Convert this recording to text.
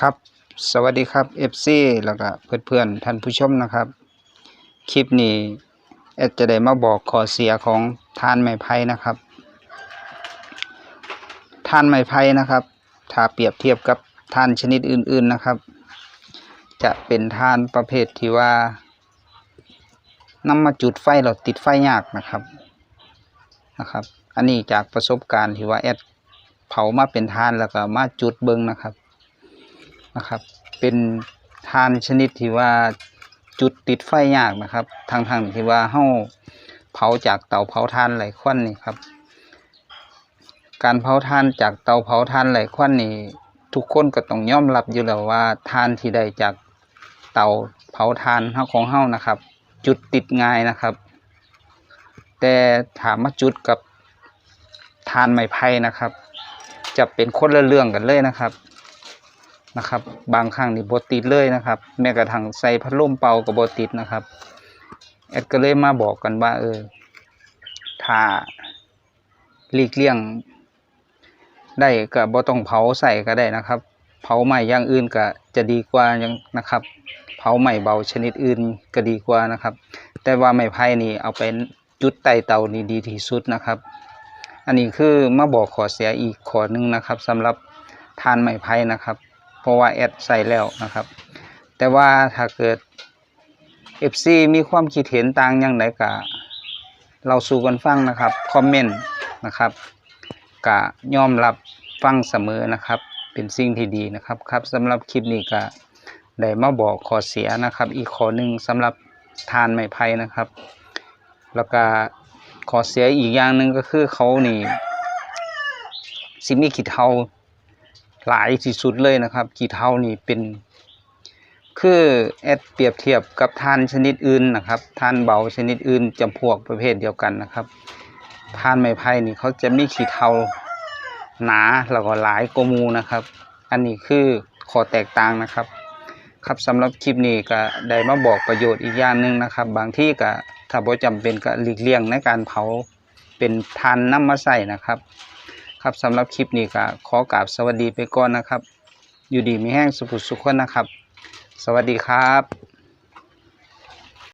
ครับ สวัสดีครับ FC แล้วก็เพื่อนๆท่านผู้ชมนะครับ คลิปนี้แอดจะได้มาบอกข้อเสียของทานไม้ไผ่นะครับทานไม้ไผ่นะครับ ถ้าเปรียบเทียบกับทานชนิดอื่นๆนะครับ จะเป็นทานประเภทที่ว่านำมาจุดไฟเราติดไฟยากนะครับนะครับ อันนี้จากประสบการณ์ที่ว่าแอดเผามาเป็นทานแล้วก็มาจุดเบิงนะครับ นะครับ เป็นทานชนิดที่ว่าจุดติดไฟยากนะครับ ทางทางที่ว่าเฮาเผาจากเตาเผาทานไหลควันนี่ครับ การเผาทานจากเตาเผาทานไหลควันนี่ ทุกคนก็ต้องยอมรับอยู่แล้วว่าทานที่ได้จากเตาเผาทานเฮาของเฮานะครับ จุดติดง่ายนะครับ แต่ถามมาจุดกับทานไม้ไผ่นะครับ จะเป็นคนละเรื่องกันเลยนะครับ นะครับ บางครั้งนี่บติดเลยนะครับ แม้กระทั่งใส่พัดลมเป่ากับบติดนะครับแอดก็เลยมาบอกกันว่า เออถ้าหลีกเลี่ยง ได้ก็บ่ต้องเผาใส่ก็ได้นะครับ เผาใหม่อย่างอื่นก็จะดีกว่ายังนะครับ เผาใหม่เบาชนิดอื่นก็ดีกว่านะครับ แต่ว่าไม้ไผ่นี่เอาไปจุดใต้เตานี่ดีที่สุดนะครับ อันนี้คือมาบอกขอเสียอีกขอหนึ่งนะครับสำหรับทานไม้ไผ่นะครับ เพราะว่าแอดใส่แล้วนะครับ แต่ว่าถ้าเกิด FC มีความคิดเห็นต่างอย่างไรก็เราสู่กันฟังนะครับคอมเมนต์นะครับกะยอมรับฟังเสมอนะครับ เป็นสิ่งที่ดีนะครับครับสำหรับคลิปนี้ก็ได้มาบอกขอเสียนะครับ อีกขอหนึ่งสำหรับทานไม้ไผ่นะครับ แล้วก็ขอเสียอีกอย่างหนึ่งก็คือเขานี่สิมีขี้เทา หลายที่สุดเลยนะครับกี่เท่านี่เป็น คือแอดเปรียบเทียบกับทานชนิดอื่นนะครับทานเบาชนิดอื่นจำพวกประเภทเดียวกันนะครับทานไม้ไผ่นี่เขาจะมีขี้เทาหนาแล้วก็หลายกมูนะครับ อันนี้คือขอแตกต่างนะครับ ครับสำหรับคลิปนี้ก็ได้มาบอกประโยชน์อีกอย่างหนึ่งนะครับ บางที่ก็ถ้าบ่จำเป็นก็หลีกเลี่ยงในการเผาเป็นทานน้ำมาใส่นะครับ ครับสำหรับคลิปนี้ก็ขอกราบสวัสดีไปก่อนนะครับ อยู่ดีมีแห้งสุขสุขคนนะครับ สวัสดีครับ